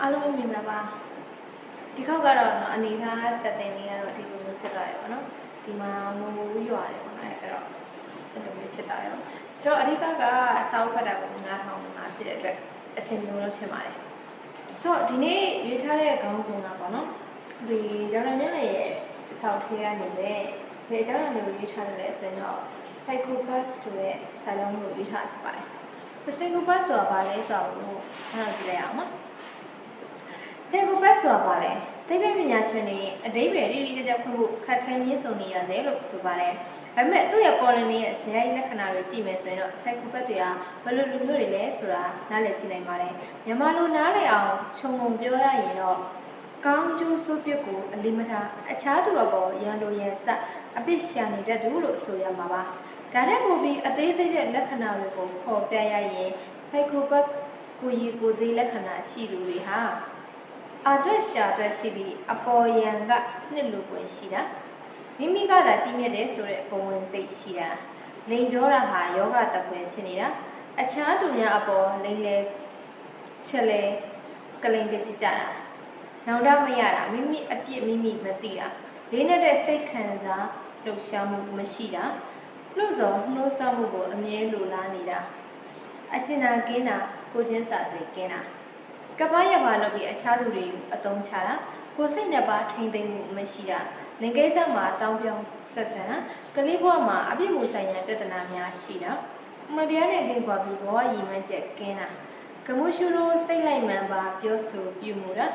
အားလုံးမင်္ဂလာပါဒီခေါက်ကတော့နော်အနေထားဆက်တင်လေးကတော့ဒီလိုမျိုးဖြစ်သွားတယ်ပေါ့နော်ဒီမှာငုံငူရွာတယ်ပေါ့နော်အဲကျတော့အဲ့လိုမျိုးဖြစ်သွားတယ်ဆိုတော့အဓိကကစာအုပ်ဖတ်တာကိုနားထောင်မှာဖြစ်တဲ့အတွက်အဆင်ပြေလို့ထင်ပါတယ်ဆိုတော့ဒီနေ့ရွေးထားတဲ့ခေါင်းစဉ်ကပေါ့နော်ဒီဒေါက်တာမြင့်လည်းရဲ့စာအုပ်ထဲကနေပဲဘယ်အကြောင်းအရာတွေကိုရွေးထားတယ်လဲဆိုရင်တော့ psychopath ဆိုတဲ့စာလုံးကိုရွေးထားဖြစ်ပါတယ် psychopath ဆိုတာဘာလဲဆိုတော့အဲ့ဒါကြည့်လိုက်အောင်နော် စေကိုဘတ်ဆိုတာပါလေသိပ္ပံပညာရှင်တွေအတိပ္ပယ်ရိရိကျကျဖွင့်ဖို့ခက်ခဲရင်းဆုံနေရတယ်လို့ဆိုပါတယ်ဒါပေမဲ့သူ့ရဲ့ပေါ်လင်းရဲ့ဇာတ်လက္ခဏာတွေကြည့်မယ်ဆိုရင်တော့ psychopath တွေကဘယ်လိုလူမျိုးတွေလဲဆိုတာနားလည်ကြည့်နိုင်ပါတယ်မြန်မာလိုနားလည်အောင်ခြုံငုံပြောရရင်တော့ကောင်းကျိုးဆိုးပြစ်ကိုအလိမထားအခြားသူအပေါ်ရန်လိုရန်ဆက်အပစ်ရှာနေတတ်သူလို့ဆိုရမှာပါဒါနဲ့ပို့ပြီးအသေးစိတ်တဲ့လက္ခဏာတွေကိုဖော်ပြရရင် psychopath ကိုယ်ရည်ကိုယ်သေးလက္ခဏာရှိသူတွေဟာ အာတွက်ရှာတွက်ရှိပြီးအပေါ်ယံကနှစ်လူပွင့်ရှိတာမိမိကသာကြီးမြတ်တယ်ဆိုတဲ့ဘဝင်စိတ်ရှိတာလိန်ပြောတာဟာယောဂတပွဲဖြစ်နေတာအခြားသူများအပေါ်လိန်လေချက်လေကလိန်ကကြကြတာနောင်တမရတာမိမိအပြစ်မိမိမသိတာလေးနဲ့တဲ့စိတ်ခံစားလှုပ်ရှားမှုမရှိတာလို့စောနှိုးဆောက်မှုကိုအမြဲလိုလားနေတာအကျဉ်းနာကင်းတာကိုချင်းစာစိတ်ကင်းတာ ကပ္ပရပါလို့ပြီးအခြားသူတွေကိုအတုံးချတာကိုယ်စိတ်နှစ်ပါးထိမ့်သိမ့်မှုမရှိတာလင်ကိစ္စမှာတောင်းပြောင်းဆက်ဆံတာကလေးဘဝမှာအပြစ်မှုဆိုင်ရာပြဿနာများရှိတာအမတရားနဲ့ကိကွာပြီးဘဝရည်မှန်းချက်ကင်းတာကမှုရှုလို့စိတ်လိုက်မှန်ပါပြောဆိုပြုမှုတာ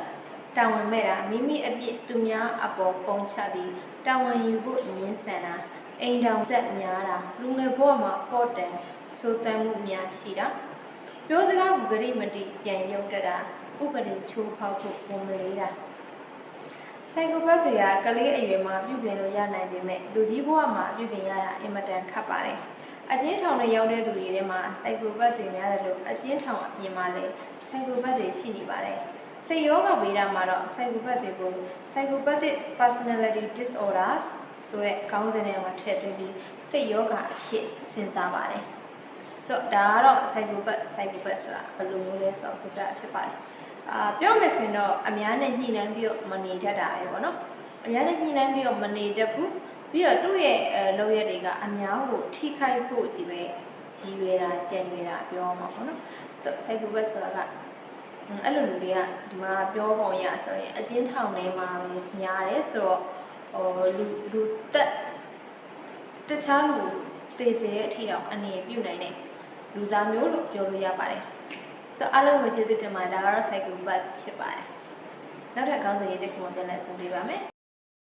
တာဝန်မဲ့တာမိမိအပြစ်သူများအပေါ်ပုံချပြီးတာဝန်ယူဖို့ငင်းဆန်တာအိမ်တောင်ဆက်များတာလူငယ်ဘဝမှာပေါ်တန်စိုးတမ်းမှုများရှိတာ ပြောစကားကိုဂရိမတိပြန်ရုပ်တတာဥပဒေချိုးဖောက်ဖို့ဝန်မလေးတာဆိုင်ကိုဘတ်တွေကကလေးအရွယ်မှာပြုပြင်လို့ရနိုင်ပေမဲ့လူကြီးဘဝမှာပြုပြင်ရတာအင်မတန်ခက်ပါတယ်အကျဉ်းထောင်တွေရောက်တဲ့သူတွေထဲမှာဆိုင်ကိုဘတ်တွေများတယ်လို့အကျဉ်းထောင်အပြင်မှာလည်းဆိုင်ကိုဘတ်တွေရှိနေပါတယ်စိတ်ယောဂဗေဒမှာတော့ psychopathic ကို psychopathic personality disorder ဆိုတဲ့ခေါင်းစဉ်ထဲမှာထည့်သွင်းပြီးစိတ်ယောဂအဖြစ်စဉ်းစားပါတယ် ဆိုတော့ဒါကတော့ psychopath psychopath ဆိုတာဘယ်လိုမျိုးလဲဆိုတော့ခုစားဖြစ်ပါတယ်အာပြောမယ်ဆိုရင်တော့အများနဲ့ညှိနှိုင်းပြီးတော့မနေတတ်တာပဲပေါ့နော်အများနဲ့ညှိနှိုင်းပြီးတော့မနေတတ်ဘူးပြီးတော့သူ့ရဲ့အဲလုပ်ရက်တွေကအများကိုထိခိုက်ဖို့ကြီးပဲရည်ရွယ်တာကြံရွယ်တာပြောမှာပေါ့နော်ဆိုတော့ psychopath ဆိုတာကอืมအဲ့လိုလူတွေကဒီမှာပြောပုံရဆိုရင်အကျဉ်းထောင်ထဲမှာပဲညားတယ်ဆိုတော့ဟိုလူလူတက်တခြားလူသေစေတဲ့အထိတော့အနေပြုတ်နိုင်တယ် လူစားမျိုးလို့ပြောလို့ရပါတယ်။ဆိုတော့အားလုံးကိုကျေးဇူးတင်ပါတယ်ဒါကတော့ psychopath ဖြစ်ပါတယ်။နောက်ထပ်ကောင်းစဉ်ရေးတစ်ခုမှပြန်လည်ဆုံတွေ့ပါမယ်။